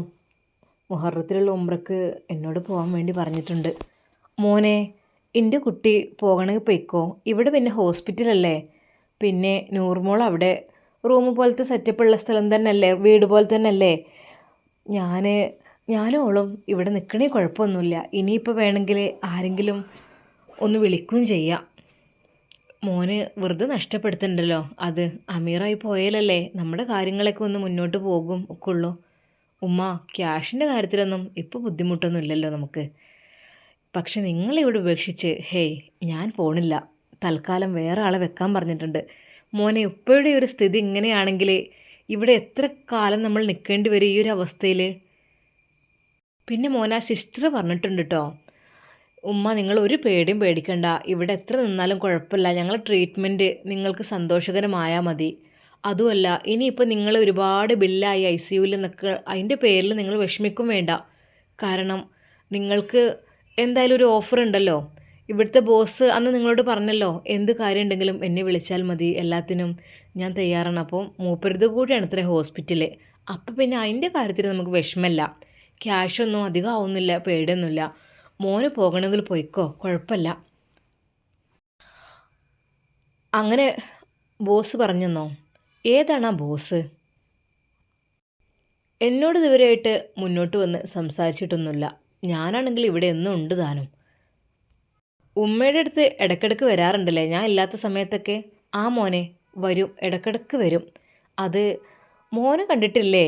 മുഹറത്തിലുള്ള ഉമ്രക്ക് എന്നോട് പോകാൻ വേണ്ടി പറഞ്ഞിട്ടുണ്ട്. മോനെ എന്റെ കുട്ടി പോകണമെങ്കിൽ പൊയ്ക്കോ. ഇവിടെ പിന്നെ ഹോസ്പിറ്റലല്ലേ? പിന്നെ നൂർമോൾ അവിടെ റൂം പോലത്തെ സെറ്റപ്പുള്ള സ്ഥലം തന്നെയല്ലേ? വീട് പോലെ തന്നെയല്ലേ? ഞാൻ ഞാനും ഇവിടെ നിൽക്കണേ കുഴപ്പമൊന്നുമില്ല. ഇനിയിപ്പോൾ വേണമെങ്കിൽ ആരെങ്കിലും ഒന്ന് വിളിക്കുകയും ചെയ്യാം. മോന് വെറുതെ നഷ്ടപ്പെടുത്തണ്ടല്ലോ അത് അമീറായി പോയാലല്ലേ നമ്മുടെ കാര്യങ്ങളൊക്കെ ഒന്ന് മുന്നോട്ട് പോകും ഒക്കെ ഉള്ളൂ. ഉമ്മ ക്യാഷിന്റെ കാര്യത്തിലൊന്നും ഇപ്പോൾ ബുദ്ധിമുട്ടൊന്നും ഇല്ലല്ലോ നമുക്ക്. പക്ഷെ നിങ്ങളിവിടെ ഉപേക്ഷിച്ച് ഹേയ് ഞാൻ പോണില്ല. തൽക്കാലം വേറെ ആളെ വെക്കാൻ പറഞ്ഞിട്ടുണ്ട്. മോനെ ഉപ്പയുടെ ഒരു സ്ഥിതി ഇങ്ങനെയാണെങ്കിൽ ഇവിടെ എത്ര കാലം നമ്മൾ നിൽക്കേണ്ടി വരും ഈ ഒരു അവസ്ഥയിൽ പിന്നെ മോന സിസ്റ്റർ പറഞ്ഞിട്ടുണ്ട് കേട്ടോ ഉമ്മ നിങ്ങൾ ഒരു പേടിയും പേടിക്കണ്ട. ഇവിടെ എത്ര നിന്നാലും കുഴപ്പമില്ല. ഞങ്ങൾ ട്രീറ്റ്മെന്റ് നിങ്ങൾക്ക് സന്തോഷകരമായാൽ മതി. അതുമല്ല ഇനിയിപ്പോൾ നിങ്ങൾ ഒരുപാട് ബില്ലായി ഐ സി യുവിൽ നിൽക്കുക അതിന്റെ പേരിൽ നിങ്ങൾ വിഷമിക്കും വേണ്ട. കാരണം നിങ്ങൾക്ക് എന്തായാലും ഒരു ഓഫർ ഉണ്ടല്ലോ. ഇവിടുത്തെ ബോസ് അന്ന് നിങ്ങളോട് പറഞ്ഞല്ലോ എന്ത് കാര്യമുണ്ടെങ്കിലും എന്നെ വിളിച്ചാൽ മതി എല്ലാത്തിനും ഞാൻ തയ്യാറാണ്. അപ്പോൾ മൂപ്പരുത് കൂടിയാണ് ഇത്ര ഹോസ്പിറ്റൽ അപ്പം പിന്നെ അതിന്റെ കാര്യത്തിൽ നമുക്ക് വിഷമല്ല ക്യാഷൊന്നും അധികം ആവുന്നില്ല പേടിയൊന്നുമില്ല. മോന് പോകണമെങ്കിൽ പോയിക്കോ കുഴപ്പമില്ല. അങ്ങനെ ബോസ് പറഞ്ഞെന്നോ? ഏതാണ് ആ ബോസ്? എന്നോട് ഇതുവരെയായിട്ട് മുന്നോട്ട് വന്ന് സംസാരിച്ചിട്ടൊന്നുമില്ല. ഞാനാണെങ്കിൽ ഇവിടെ എന്നും ഉണ്ട് താനും. ഉമ്മയുടെ അടുത്ത് ഇടയ്ക്കിടയ്ക്ക് വരാറുണ്ടല്ലേ? ഞാൻ ഇല്ലാത്ത സമയത്തൊക്കെ ആ മോനെ വരും ഇടയ്ക്കിടയ്ക്ക് വരും. അത് മോനെ കണ്ടിട്ടില്ലേ?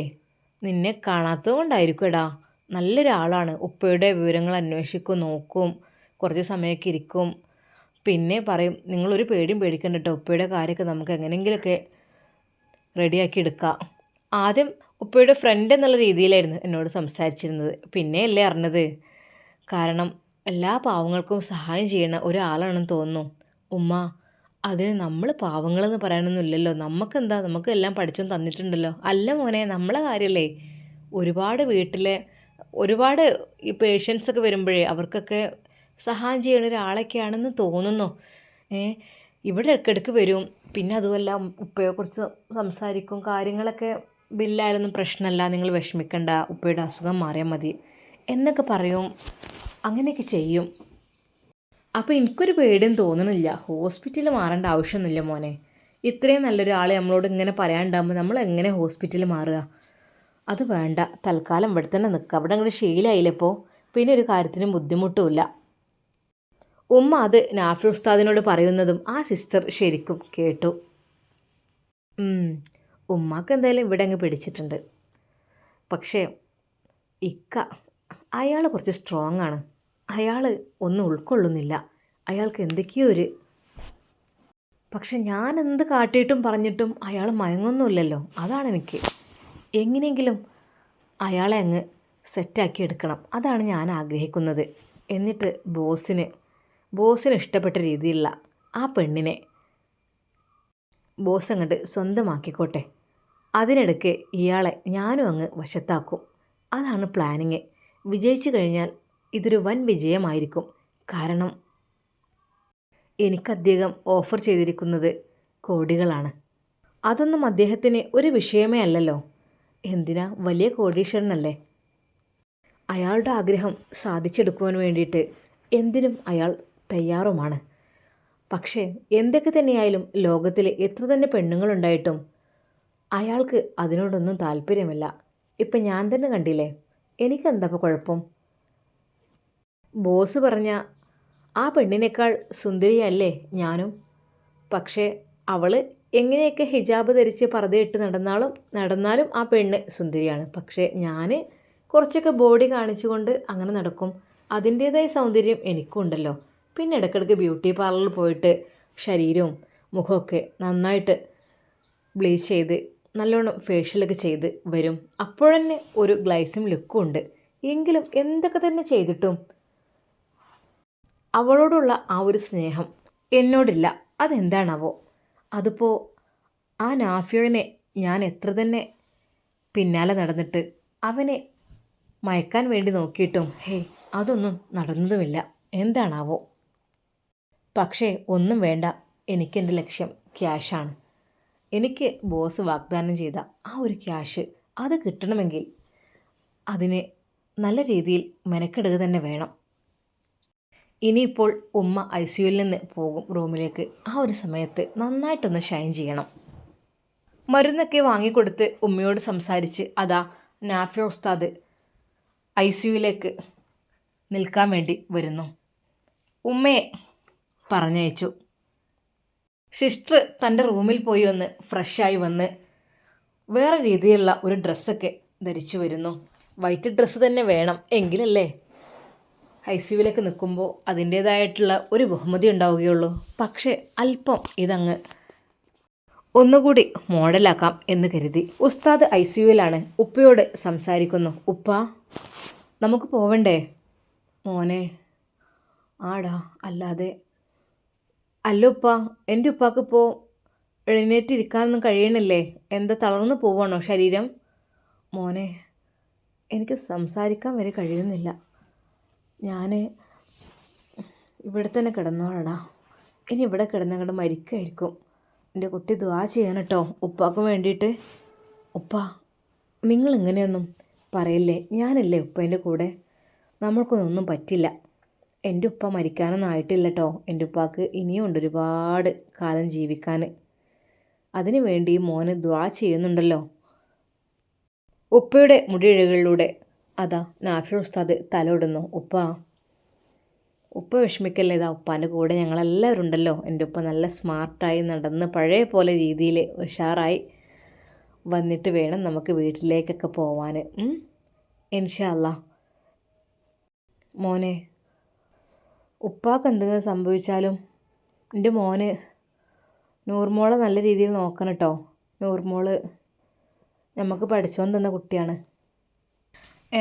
നിന്നെ കാണാത്തത് കൊണ്ടായിരിക്കും എടാ നല്ലൊരാളാണ്. ഉപ്പയുടെ വിവരങ്ങൾ അന്വേഷിക്കും നോക്കും. കുറച്ച് സമയമൊക്കെ ഇരിക്കും. പിന്നെ പറയും നിങ്ങളൊരു പേടിയും പേടിക്കണ്ട കേട്ടോ ഉപ്പയുടെ കാര്യമൊക്കെ നമുക്ക് എങ്ങനെയെങ്കിലുമൊക്കെ റെഡിയാക്കി എടുക്കാം. ആദ്യം ഉപ്പയുടെ ഫ്രണ്ട് എന്നുള്ള രീതിയിലായിരുന്നു എന്നോട് സംസാരിച്ചിരുന്നത്. പിന്നെയല്ലേ അറിഞ്ഞത്? കാരണം എല്ലാ പാവങ്ങൾക്കും സഹായം ചെയ്യണ ഒരാളാണെന്ന് തോന്നുന്നു. ഉമ്മ അതിന് നമ്മൾ പാവങ്ങളെന്ന് പറയാനൊന്നുമില്ലല്ലോ. നമുക്കെന്താ? നമുക്ക് എല്ലാം പഠിച്ചും തന്നിട്ടുണ്ടല്ലോ. അല്ല മോനെ നമ്മളെ കാര്യമല്ലേ ഒരുപാട് വീട്ടിലെ ഒരുപാട് ഈ പേഷ്യൻസ് ഒക്കെ വരുമ്പോഴേ അവർക്കൊക്കെ സഹായം ചെയ്യണ ഒരാളൊക്കെയാണെന്ന് തോന്നുന്നു. ഏ ഇവിടെ ഇടയ്ക്കിടയ്ക്ക് വരും. പിന്നെ അതുമല്ല ഉപ്പയെക്കുറിച്ച് സംസാരിക്കും. കാര്യങ്ങളൊക്കെ ബില്ലായാലൊന്നും പ്രശ്നമല്ല. നിങ്ങൾ വിഷമിക്കണ്ട. ഉപ്പയുടെ അസുഖം മാറിയാൽ മതി. എന്നൊക്കെ പറയും. അങ്ങനെയൊക്കെ ചെയ്യും. അപ്പോൾ എനിക്കൊരു പേടിയും തോന്നണില്ല. ഹോസ്പിറ്റലിൽ മാറേണ്ട ആവശ്യമൊന്നുമില്ല മോനെ. ഇത്രയും നല്ലൊരാളെ നമ്മളോട് ഇങ്ങനെ പറയാണ്ടാകുമ്പോൾ നമ്മൾ എങ്ങനെ ഹോസ്പിറ്റലിൽ മാറുക? അത് വേണ്ട. തൽക്കാലം ഇവിടെ തന്നെ നിൽക്കുക അവിടെ അങ്ങനെ ശീലമായില്ലപ്പോൾ പിന്നെ ഒരു കാര്യത്തിനും ബുദ്ധിമുട്ടുമില്ല ഉമ്മ അത് നാഫി ഉസ്താദിനോട് പറയുന്നതും ആ സിസ്റ്റർ ശരിക്കും കേട്ടു. ഉമ്മാക്ക് എന്തായാലും ഇവിടെ അങ്ങ് പിടിച്ചിട്ടുണ്ട്. പക്ഷേ ഇക്ക അയാൾ കുറച്ച് സ്ട്രോങ് ആണ്. അയാൾ ഒന്നും ഉൾക്കൊള്ളുന്നില്ല. അയാൾക്ക് എന്തൊക്കെയോ ഒരു പക്ഷെ ഞാൻ എന്ത് കാട്ടിയിട്ടും പറഞ്ഞിട്ടും അയാൾ മയങ്ങൊന്നുമില്ലല്ലോ. അതാണ് എനിക്ക്. എങ്ങനെയെങ്കിലും അയാളെ അങ്ങ് സെറ്റാക്കി എടുക്കണം. അതാണ് ഞാൻ ആഗ്രഹിക്കുന്നത്. എന്നിട്ട് ബോസിന് ബോസിന് ഇഷ്ടപ്പെട്ട രീതിയിലുള്ള ആ പെണ്ണിനെ ബോസ് അങ്ങോട്ട് സ്വന്തമാക്കിക്കോട്ടെ. അതിനിടയ്ക്ക് ഇയാളെ ഞാനും അങ്ങ് വശത്താക്കും. അതാണ് പ്ലാനിങ്. വിജയിച്ചു കഴിഞ്ഞാൽ ഇതൊരു വൻ വിജയമായിരിക്കും. കാരണം എനിക്ക് അദ്ദേഹം ഓഫർ ചെയ്തിരിക്കുന്നത് കോടികളാണ്. അതൊന്നും അദ്ദേഹത്തിന് ഒരു വിഷയമേ അല്ലല്ലോ. എന്തിനാ? വലിയ കോടീശ്വരനല്ലേ? അയാളുടെ ആഗ്രഹം സാധിച്ചെടുക്കുവാൻ വേണ്ടിയിട്ട് എന്തിനും അയാൾ തയ്യാറുമാണ്. പക്ഷേ എന്തൊക്കെ തന്നെയായാലും ലോകത്തിലെ എത്ര തന്നെ പെണ്ണുങ്ങളുണ്ടായിട്ടും അയാൾക്ക് അതിനോടൊന്നും താല്പര്യമില്ല. ഇപ്പം ഞാൻ തന്നെ കണ്ടില്ലേ? എനിക്കെന്താ കുഴപ്പം? ബോസ് പറഞ്ഞ ആ പെണ്ണിനേക്കാൾ സുന്ദരിയല്ലേ ഞാനും? പക്ഷേ അവൾ എങ്ങനെയൊക്കെ ഹിജാബ് ധരിച്ച് പറതയിട്ട് നടന്നാലും നടന്നാലും ആ പെണ്ണ് സുന്ദരിയാണ്. പക്ഷേ ഞാൻ കുറച്ചൊക്കെ ബോഡി കാണിച്ചുകൊണ്ട് അങ്ങനെ നടക്കും. അതിന്റേതായ സൗന്ദര്യം എനിക്കും ഉണ്ടല്ലോ പിന്നെ ഇടയ്ക്കിടയ്ക്ക് ബ്യൂട്ടി പാർലറിൽ പോയിട്ട് ശരീരവും മുഖമൊക്കെ നന്നായിട്ട് ബ്ലീച്ച് ചെയ്ത് നല്ലോണം ഫേഷ്യലൊക്കെ ചെയ്ത് വരും. അപ്പോഴന്നെ ഒരു ഗ്ലൈസും ലുക്കും ഉണ്ട്. എങ്കിലും എന്തൊക്കെ തന്നെ ചെയ്തിട്ടും അവളോടുള്ള ആ ഒരു സ്നേഹം എന്നോടില്ല. അതെന്താണാവോ? അതിപ്പോൾ ആ നാഫിയോനെ ഞാൻ എത്ര തന്നെ പിന്നാലെ നടന്നിട്ട് അവനെ മയക്കാൻ വേണ്ടി നോക്കിയിട്ടും ഹേ അതൊന്നും നടന്നതുമില്ല. എന്താണാവോ? പക്ഷേ ഒന്നും വേണ്ട. എനിക്കെന്റെ ലക്ഷ്യം ക്യാഷാണ് എനിക്ക് ബോസ് വാഗ്ദാനം ചെയ്ത ആ ഒരു ക്യാഷ് അത് കിട്ടണമെങ്കിൽ അതിന് നല്ല രീതിയിൽ മെനക്കെടുക തന്നെ വേണം. ഇനിയിപ്പോൾ ഉമ്മ ഐ സിയുവിൽ നിന്ന് പോകും റൂമിലേക്ക്. ആ ഒരു സമയത്ത് നന്നായിട്ടൊന്ന് ഷൈൻ ചെയ്യണം. മരുന്നൊക്കെ വാങ്ങിക്കൊടുത്ത് ഉമ്മയോട് സംസാരിച്ച് അതാ നാഫി ഉസ്താദ് ഐ സിയുവിലേക്ക് നിൽക്കാൻ വേണ്ടി വരുന്നു. ഉമ്മയെ പറഞ്ഞയച്ചു. സിസ്റ്റർ തന്റെ റൂമിൽ പോയി ഒന്ന് ഫ്രഷായി വന്ന് വേറെ രീതിയിലുള്ള ഒരു ഡ്രസ്സൊക്കെ ധരിച്ചു വരുന്നു. വൈറ്റ് ഡ്രസ്സ് തന്നെ വേണം എങ്കിലല്ലേ ഐ സി യുവിലൊക്കെ നിൽക്കുമ്പോൾ അതിന്റേതായിട്ടുള്ള ഒരു ബഹുമതി ഉണ്ടാവുകയുള്ളൂ. പക്ഷേ അല്പം ഇതങ്ങ് ഒന്നുകൂടി മോഡലാക്കാം എന്ന് കരുതി. ഉസ്താദ് ഐ സി യുവിലാണ് ഉപ്പയോട് സംസാരിക്കുന്നു. ഉപ്പ നമുക്ക് പോവണ്ടേ? മോനെ ആടാ അല്ലാതെ. അല്ല ഉപ്പ എന്റെ ഉപ്പാക്ക് ഇപ്പോൾ എഴുന്നേറ്റിരിക്കാനൊന്നും കഴിയണില്ലേ? എന്താ തളർന്നു പോവാണോ ശരീരം? മോനെ എനിക്ക് സംസാരിക്കാൻ വരെ കഴിയുന്നില്ല. ഞാൻ ഇവിടെ തന്നെ കിടന്നോളടാ. ഇനി ഇവിടെ കിടന്നങ്ങട് മരിക്കായിരിക്കും എന്റെ കുട്ടി ദ്വാ ചെയ്യണം കേട്ടോ ഉപ്പാക്ക് വേണ്ടിയിട്ട്. ഉപ്പ നിങ്ങളിങ്ങനെയൊന്നും പറയില്ലേ? ഞാനല്ലേ ഉപ്പേന്റെ കൂടെ? നമ്മൾക്കൊന്നും പറ്റില്ല. എന്റെ ഉപ്പ മരിക്കാനൊന്നും ആയിട്ടില്ല കേട്ടോ എന്റെ ഉപ്പാക്ക് ഇനിയും ഉണ്ട് ഒരുപാട് കാലം ജീവിക്കാൻ അതിനു വേണ്ടി മോന് ദ്വാ ചെയ്യുന്നുണ്ടല്ലോ. ഉപ്പയുടെ മുടിയിഴകളിലൂടെ അതാ നാഫി ഉസ്താദ് തലോടുന്നു ഉപ്പ ഉപ്പ വിഷമിക്കല്ലേ? ഇതാ ഉപ്പാന്റെ കൂടെ ഞങ്ങളെല്ലാവരും ഉണ്ടല്ലോ. എന്റെ ഉപ്പ നല്ല സ്മാർട്ടായി നടന്ന് പഴയ പോലെ രീതിയിൽ ഉഷാറായി വന്നിട്ട് വേണം നമുക്ക് വീട്ടിലേക്കൊക്കെ പോവാൻ എൻഷല്ല മോനെ ഉപ്പാക്ക് എന്തെങ്കിലും സംഭവിച്ചാലും എന്റെ മോന് നൂർമോളെ നല്ല രീതിയിൽ നോക്കണം കേട്ടോ. നൂർമോൾ നമുക്ക് പഠിച്ചോന്ന് തന്ന കുട്ടിയാണ്.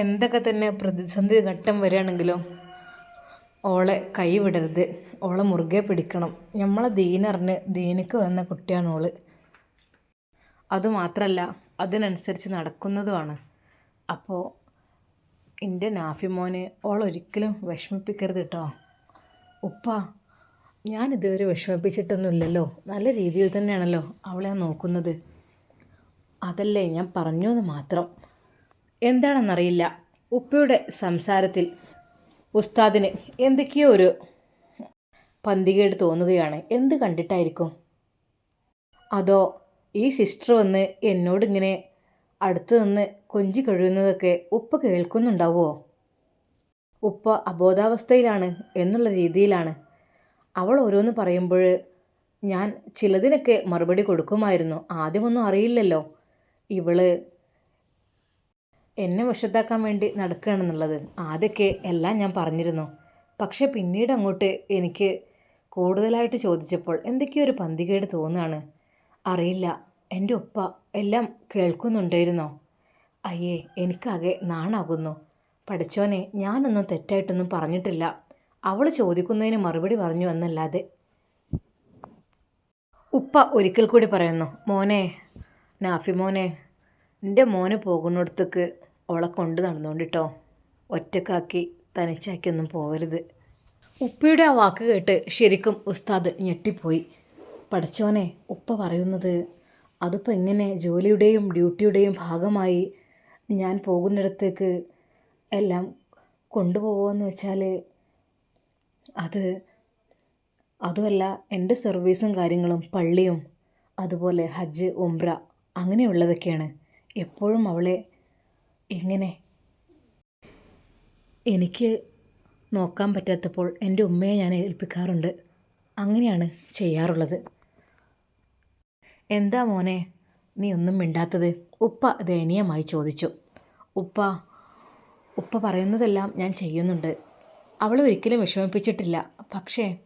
എന്തൊക്കെ തന്നെ പ്രതിസന്ധി ഘട്ടം വരികയാണെങ്കിലും ഓളെ കൈവിടരുത് ഓളെ മുറുകെ പിടിക്കണം. നമ്മളെ ദീനറിന് ദീനക്ക് വന്ന കുട്ടിയാണ് ഓൾ. അതുമാത്രമല്ല അതിനനുസരിച്ച് നടക്കുന്നതുമാണ്. അപ്പോൾ എന്റെ നാഫി മോനെ ഓളൊരിക്കലും വിഷമിപ്പിക്കരുത് കേട്ടോ ഉപ്പ ഞാൻ ഇതുവരെ വിഷമിപ്പിച്ചിട്ടൊന്നുമില്ലല്ലോ. നല്ല രീതിയിൽ തന്നെയാണല്ലോ അവളെ നോക്കുന്നത്. അതല്ലേ ഞാൻ പറഞ്ഞു എന്ന് മാത്രം. എന്താണെന്നറിയില്ല. ഉപ്പയുടെ സംസാരത്തിൽ ഉസ്താദിന് എന്തൊക്കെയോ ഒരു പന്തികേട് തോന്നുകയാണ്. എന്ത് കണ്ടിട്ടായിരിക്കും? അതോ ഈ സിസ്റ്റർ വന്ന് എന്നോടിങ്ങനെ അടുത്ത് നിന്ന് കൊഞ്ചി കഴിയുന്നതൊക്കെ ഉപ്പ കേൾക്കുന്നുണ്ടാവുമോ ഉപ്പ അബോധാവസ്ഥയിലാണ് എന്നുള്ള രീതിയിലാണ്. അവൾ ഓരോന്ന് പറയുമ്പോൾ ഞാൻ ചിലതിനൊക്കെ മറുപടി കൊടുക്കുമായിരുന്നു. ആദ്യമൊന്നും അറിയില്ലല്ലോ. ഇവൾ എന്നെ വശത്താക്കാൻ വേണ്ടി നടക്കുകയാണെന്നുള്ളത് ആദ്യമൊക്കെ എല്ലാം ഞാൻ പറഞ്ഞിരുന്നു. പക്ഷേ പിന്നീട് അങ്ങോട്ട് എനിക്ക് കൂടുതലായിട്ട് ചോദിച്ചപ്പോൾ എന്തൊക്കെയോ ഒരു പന്തികേട് തോന്നുകയാണ്. അറിയില്ല എന്റെ ഒപ്പ എല്ലാം കേൾക്കുന്നുണ്ടായിരുന്നോ? അയ്യേ എനിക്കാകെ നാണാകുന്നു. പഠിച്ചോനെ ഞാനൊന്നും തെറ്റായിട്ടൊന്നും പറഞ്ഞിട്ടില്ല. അവൾ ചോദിക്കുന്നതിന് മറുപടി പറഞ്ഞു എന്നല്ലാതെ. ഉപ്പ ഒരിക്കൽ കൂടി പറയുന്നു മോനെ നാഫി മോനെ എന്റെ മോനെ പോകുന്നിടത്തേക്ക് ഓളെ കൊണ്ട് നടന്നുകൊണ്ടിട്ടോ ഒറ്റക്കാക്കി തനിച്ചാക്കിയൊന്നും പോകരുത് ഉപ്പയുടെ ആ വാക്ക് കേട്ട് ശരിക്കും ഉസ്താദ് ഞെട്ടിപ്പോയി. പഠിച്ചോനെ ഉപ്പ പറയുന്നത് അതിപ്പോൾ എങ്ങനെ ജോലിയുടെയും ഡ്യൂട്ടിയുടെയും ഭാഗമായി ഞാൻ പോകുന്നിടത്തേക്ക് എല്ലാം കൊണ്ടുപോകുമെന്ന് വെച്ചാൽ അത് അതുമല്ല എന്റെ സർവീസും കാര്യങ്ങളും പള്ളിയും അതുപോലെ ഹജ്ജ് ഉംറ അങ്ങനെയുള്ളതൊക്കെയാണ്. എപ്പോഴും അവളെ എങ്ങനെ? എനിക്ക് നോക്കാൻ പറ്റാത്തപ്പോൾ എന്റെ ഉമ്മയെ ഞാൻ ഏൽപ്പിക്കാറുണ്ട്. അങ്ങനെയാണ് ചെയ്യാറുള്ളത്. എന്താ മോനെ നീ ഒന്നും മിണ്ടാത്തത്? ഉപ്പ ദയനീയമായി ചോദിച്ചു. ഉപ്പ ഉപ്പ പറയുന്നതെല്ലാം ഞാൻ ചെയ്യുന്നുണ്ട്. അവൾ ഒരിക്കലും വിഷമിപ്പിച്ചിട്ടില്ല. പക്ഷേ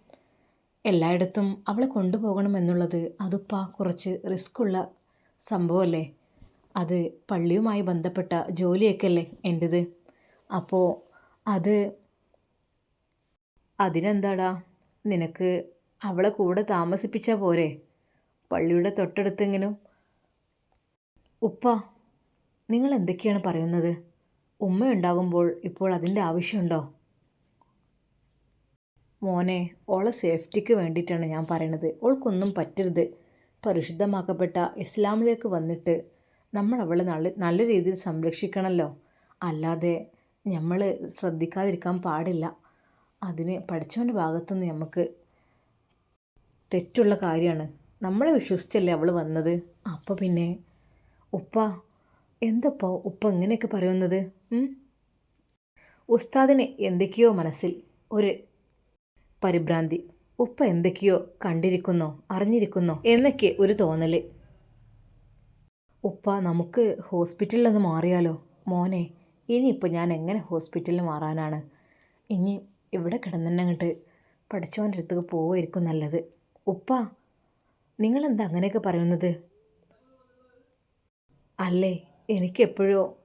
എല്ലായിടത്തും അവളെ കൊണ്ടുപോകണമെന്നുള്ളത് അതുപ്പ കുറച്ച് റിസ്ക്കുള്ള സംഭവമല്ലേ? അത് പള്ളിയുമായി ബന്ധപ്പെട്ട ജോലിയൊക്കെ അല്ലേ എന്റെത് അപ്പോൾ അത് അതിനെന്താടാ? നിനക്ക് അവളെ കൂടെ താമസിപ്പിച്ചാൽ പോരെ? പള്ളിയുടെ തൊട്ടടുത്തെങ്കിലും ഉപ്പ നിങ്ങൾ എന്തൊക്കെയാണ് പറയുന്നത്? ഉമ്മ ഉണ്ടാകുമ്പോൾ ഇപ്പോൾ അതിന്റെ ആവശ്യമുണ്ടോ? മോനെ ഓളെ സേഫ്റ്റിക്ക് വേണ്ടിയിട്ടാണ് ഞാൻ പറയണത്. ഓൾക്കൊന്നും പറ്റരുത്. പരിശുദ്ധമാക്കപ്പെട്ട ഇസ്ലാമിലേക്ക് വന്നിട്ട് നമ്മൾ അവളെ നല്ല നല്ല രീതിയിൽ സംരക്ഷിക്കണമല്ലോ അല്ലാതെ നമ്മൾ ശ്രദ്ധിക്കാതിരിക്കാൻ പാടില്ല. അതിന് പഠിച്ചവന്റെ ഭാഗത്തുനിന്ന് നമുക്ക് തെറ്റുള്ള കാര്യമാണ്. നമ്മളെ വിശ്വസിച്ചല്ലേ അവൾ വന്നത്? അപ്പോൾ പിന്നെ ഉപ്പ എന്തപ്പോ ഉപ്പ ഇങ്ങനെയൊക്കെ പറയുന്നത്? ഉസ്താദിന് എന്തൊക്കെയോ മനസ്സിൽ ഒരു പരിഭ്രാന്തി. ഉപ്പ എന്തൊക്കെയോ കണ്ടിരിക്കുന്നോ അറിഞ്ഞിരിക്കുന്നോ എന്നൊക്കെ ഒരു തോന്നൽ. ഉപ്പ നമുക്ക് ഹോസ്പിറ്റലിൽ ഒന്ന് മാറിയാലോ? മോനെ ഇനിയിപ്പോൾ ഞാൻ എങ്ങനെ ഹോസ്പിറ്റലിൽ മാറാനാണ്? ഇനി ഇവിടെ കിടന്നെ അങ്ങോട്ട് പഠിച്ചവന്റെ അടുത്തേക്ക് പോവുമായിരിക്കും നല്ലത്. ഉപ്പ നിങ്ങളെന്താ അങ്ങനെയൊക്കെ പറയുന്നത്? അല്ലേ എനിക്കെപ്പോഴോ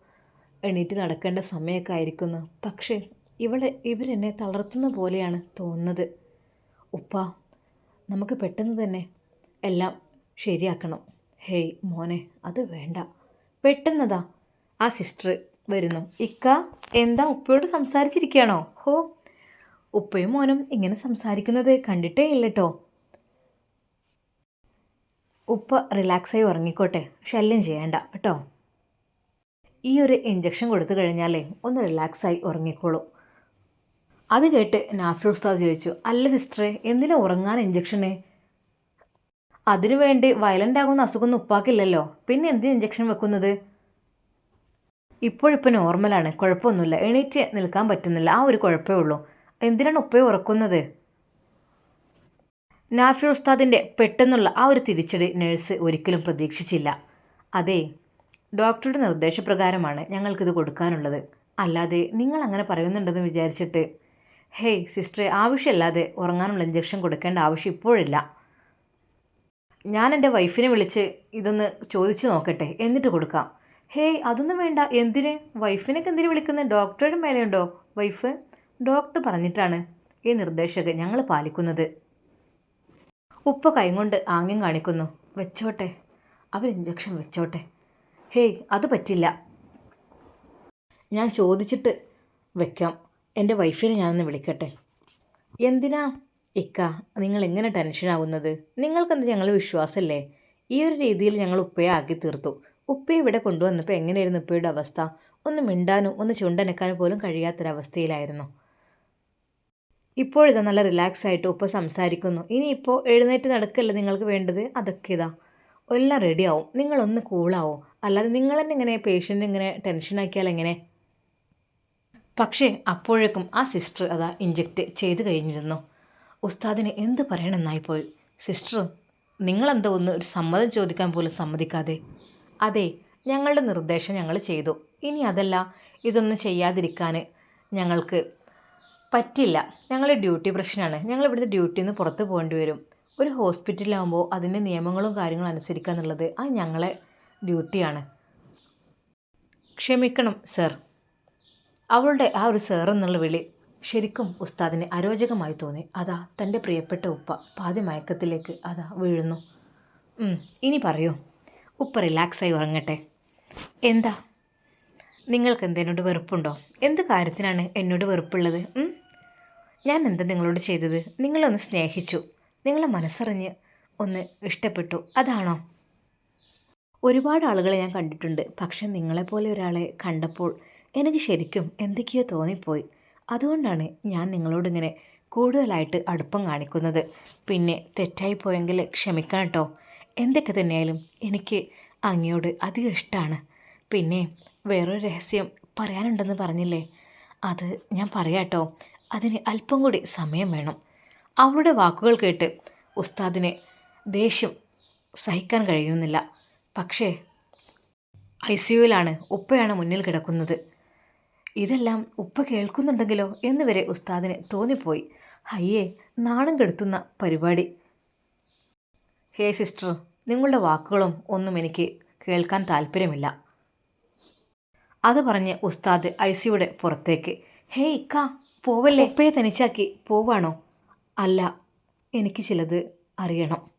എണീറ്റ് നടക്കേണ്ട സമയമൊക്കെ ആയിരിക്കുന്നു. പക്ഷേ ഇവളെ ഇവരെന്നെ തളർത്തുന്ന പോലെയാണ് തോന്നുന്നത്. ഉപ്പ നമുക്ക് പെട്ടെന്ന് തന്നെ എല്ലാം ശരിയാക്കണം. ഹേയ് മോനെ അത് വേണ്ട. പെട്ടെന്നതാ. ആ സിസ്റ്റർ വരുന്നു. ഇക്ക എന്താ ഉപ്പയോട് സംസാരിച്ചിരിക്കുകയാണോ? ഹോ. ഉപ്പയും മോനും ഇങ്ങനെ സംസാരിക്കുന്നത് കണ്ടിട്ടേ ഇല്ല കേട്ടോ ഉപ്പ റിലാക്സായി ഉറങ്ങിക്കോട്ടെ. ശല്യം ചെയ്യണ്ട കേട്ടോ. ഈ ഒരു ഇഞ്ചക്ഷൻ കൊടുത്തു കഴിഞ്ഞാലേ ഒന്ന് റിലാക്സായി ഉറങ്ങിക്കോളൂ. അത് കേട്ട് നാഫി ഉസ്താദ് ചോദിച്ചു അല്ല സിസ്റ്ററെ എന്തിനാ ഉറങ്ങാൻ ഇഞ്ചക്ഷന് അതിനു വേണ്ടി വയലന്റ് ആകുന്ന അസുഖമൊന്നും ഉപ്പാക്കില്ലല്ലോ. പിന്നെ എന്തിന് ഇഞ്ചക്ഷൻ വെക്കുന്നത്? ഇപ്പോഴിപ്പോൾ നോർമലാണ് കുഴപ്പമൊന്നുമില്ല. എണീറ്റ് നിൽക്കാൻ പറ്റുന്നില്ല. ആ ഒരു കുഴപ്പമേ ഉള്ളൂ. എന്തിനാണ് ഉപ്പയെ ഉറക്കുന്നത്? നാഫി ഉസ്താദിന്റെ പെട്ടെന്നുള്ള ആ ഒരു തിരിച്ചടി നഴ്സ് ഒരിക്കലും പ്രതീക്ഷിച്ചില്ല. അതെ ഡോക്ടറുടെ നിർദ്ദേശപ്രകാരമാണ് ഞങ്ങൾക്കിത് കൊടുക്കാനുള്ളത്. അല്ലാതെ നിങ്ങൾ അങ്ങനെ പറയുന്നുണ്ടെന്ന് വിചാരിച്ചിട്ട് ഹേയ് സിസ്റ്ററെ ആവശ്യമില്ലാതെ ഉറങ്ങാനുള്ള ഇഞ്ചക്ഷൻ കൊടുക്കേണ്ട ആവശ്യം ഇപ്പോഴില്ല. ഞാൻ എന്റെ വൈഫിനെ വിളിച്ച് ഇതൊന്ന് ചോദിച്ചു നോക്കട്ടെ. എന്നിട്ട് കൊടുക്കാം. ഹേയ് അതൊന്നും വേണ്ട. എന്തിന്? വൈഫിനൊക്കെ എന്തിനു വിളിക്കുന്നത് ഡോക്ടറുടെ മേലെയുണ്ടോ വൈഫ് ഡോക്ടർ പറഞ്ഞിട്ടാണ് ഈ നിർദ്ദേശകൻ ഞങ്ങൾ പാലിക്കുന്നത്. ഉപ്പ കൈകൊണ്ട് ആംഗ്യം കാണിക്കുന്നു. വെച്ചോട്ടെ. അവർ ഇഞ്ചക്ഷൻ വെച്ചോട്ടെ. ഹേയ് അത് പറ്റില്ല. ഞാൻ ചോദിച്ചിട്ട് വെക്കാം. എന്റെ വൈഫിനെ ഞാനൊന്ന് വിളിക്കട്ടെ. എന്തിനാ? ഇക്ക നിങ്ങൾ എങ്ങനെ ടെൻഷനാകുന്നത് നിങ്ങൾക്കെന്ത് ഞങ്ങൾ വിശ്വാസമല്ലേ ഈ ഒരു രീതിയിൽ ഞങ്ങൾ ഉപ്പയെ ആക്കി തീർത്തു. ഉപ്പയെ ഇവിടെ കൊണ്ടുവന്നപ്പോൾ എങ്ങനെയായിരുന്നു ഉപ്പയുടെ അവസ്ഥ? ഒന്ന് മിണ്ടാനും ഒന്ന് ചുണ്ടനക്കാനും പോലും കഴിയാത്തൊരവസ്ഥയിലായിരുന്നു. ഇപ്പോഴിതാ നല്ല റിലാക്സ് ആയിട്ട് ഉപ്പ സംസാരിക്കുന്നു. ഇനിയിപ്പോൾ എഴുന്നേറ്റ് നടക്കല്ലേ നിങ്ങൾക്ക് വേണ്ടത്? അതൊക്കെ ഇതാ. എല്ലാം റെഡിയാവും നിങ്ങളൊന്ന് കൂളാവും അല്ലാതെ നിങ്ങൾ തന്നെ ഇങ്ങനെ പേഷ്യന്റ് ഇങ്ങനെ ടെൻഷനാക്കിയാൽ എങ്ങനെ? പക്ഷേ അപ്പോഴേക്കും ആ സിസ്റ്റർ അതാ ഇഞ്ചെക്റ്റ് ചെയ്ത് കഴിഞ്ഞിരുന്നു. ഉസ്താദിന് എന്ത് പറയണമെന്നായിപ്പോയി സിസ്റ്റർ നിങ്ങളെന്താ ഒന്ന് ഒരു സമ്മതം ചോദിക്കാൻ പോലും സമ്മതിക്കാതെ. അതെ ഞങ്ങളുടെ നിർദ്ദേശം ഞങ്ങൾ ചെയ്തു. ഇനി അതല്ല ഇതൊന്നും ചെയ്യാതിരിക്കാൻ ഞങ്ങൾക്ക് പറ്റില്ല. ഞങ്ങളുടെ ഡ്യൂട്ടി പ്രശ്നമാണ്. ഞങ്ങൾ ഇവിടുത്തെ ഡ്യൂട്ടിയിൽ നിന്ന് പുറത്ത് പോകേണ്ടി വരും. ഒരു ഹോസ്പിറ്റലിലാകുമ്പോൾ അതിന്റെ നിയമങ്ങളും കാര്യങ്ങളും അനുസരിക്കുക എന്നുള്ളത് അത് ഞങ്ങളെ ഡ്യൂട്ടിയാണ്. ക്ഷമിക്കണം സർ. അവളുടെ ആ ഒരു സർ എന്നുള്ള വിളി ശരിക്കും ഉസ്താദിന് അരോചകമായി തോന്നി. അതാ തന്റെ പ്രിയപ്പെട്ട ഉപ്പ പാതി മയക്കത്തിലേക്ക് അതാ വീഴുന്നു. ഇനി പറയൂ. ഉപ്പ റിലാക്സായി ഉറങ്ങട്ടെ. എന്താ? നിങ്ങൾക്ക് എന്തെന്നോട് വെറുപ്പുണ്ടോ? എന്ത് കാര്യത്തിനാണ് എന്നോട് വെറുപ്പുള്ളത്? ഞാൻ എന്താ നിങ്ങളോട് ചെയ്തത്? നിങ്ങളൊന്ന് സ്നേഹിച്ചു. നിങ്ങളെ മനസ്സറിഞ്ഞ് ഒന്ന് ഇഷ്ടപ്പെട്ടു. അതാണോ? ഒരുപാട് ആളുകളെ ഞാൻ കണ്ടിട്ടുണ്ട്. പക്ഷെ നിങ്ങളെപ്പോലെ ഒരാളെ കണ്ടപ്പോൾ എനിക്ക് ശരിക്കും എന്തൊക്കെയോ തോന്നിപ്പോയി. അതുകൊണ്ടാണ് ഞാൻ നിങ്ങളോടിങ്ങനെ കൂടുതലായിട്ട് അടുപ്പം കാണിക്കുന്നത്. പിന്നെ തെറ്റായി പോയെങ്കിൽ ക്ഷമിക്കണം കേട്ടോ എന്തൊക്കെ തന്നെയായാലും എനിക്ക് അങ്ങയോട് അധികം ഇഷ്ടമാണ് പിന്നെ വേറൊരു രഹസ്യം പറയാനുണ്ടെന്ന് പറഞ്ഞില്ലേ? അത് ഞാൻ പറയാട്ടോ അതിന് അല്പം കൂടി സമയം വേണം. അവരുടെ വാക്കുകൾ കേട്ട് ഉസ്താദിനെ ദേഷ്യം സഹിക്കാൻ കഴിയുന്നില്ല. പക്ഷേ ഐ സിയുവിലാണ് ഉപ്പയാണ് മുന്നിൽ കിടക്കുന്നത്. ഇതെല്ലാം ഉപ്പ കേൾക്കുന്നുണ്ടെങ്കിലോ എന്ന് വരെ ഉസ്താദിന് തോന്നിപ്പോയി. അയ്യേ നാണം കെടുത്തുന്ന പരിപാടി. ഹേ സിസ്റ്റർ നിങ്ങളുടെ വാക്കുകളും ഒന്നും എനിക്ക് കേൾക്കാൻ താല്പര്യമില്ല അത് പറഞ്ഞ് ഉസ്താദ് ഐസിയുടെ പുറത്തേക്ക്. ഹേ ഇക്ക പോവല്ലേ? ഉപ്പയെ തനിച്ചാക്കി പോവാണോ? അല്ല എനിക്ക് ചിലത് അറിയണം.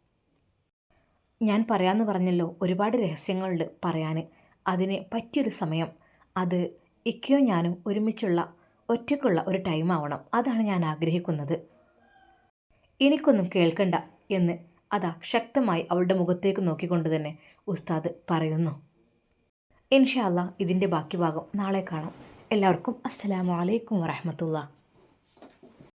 ഞാൻ പറയാമെന്ന് പറഞ്ഞല്ലോ ഒരുപാട് രഹസ്യങ്ങളുണ്ട് പറയാൻ അതിന് പറ്റിയൊരു സമയം. അത് ഇക്കയും ഞാനും ഒരുമിച്ചുള്ള ഒറ്റയ്ക്കുള്ള ഒരു ടൈം ആവണം. അതാണ് ഞാൻ ആഗ്രഹിക്കുന്നത്. എനിക്കൊന്നും കേൾക്കണ്ട എന്ന് അതാ ശക്തമായി അവളുടെ മുഖത്തേക്ക് നോക്കിക്കൊണ്ട് തന്നെ ഉസ്താദ് പറയുന്നു. ഇൻഷാല്ല ഇതിന്റെ ബാക്കി ഭാഗം നാളെ കാണാം. എല്ലാവർക്കും അസ്സലാമു അലൈക്കും വറഹമത്തുള്ള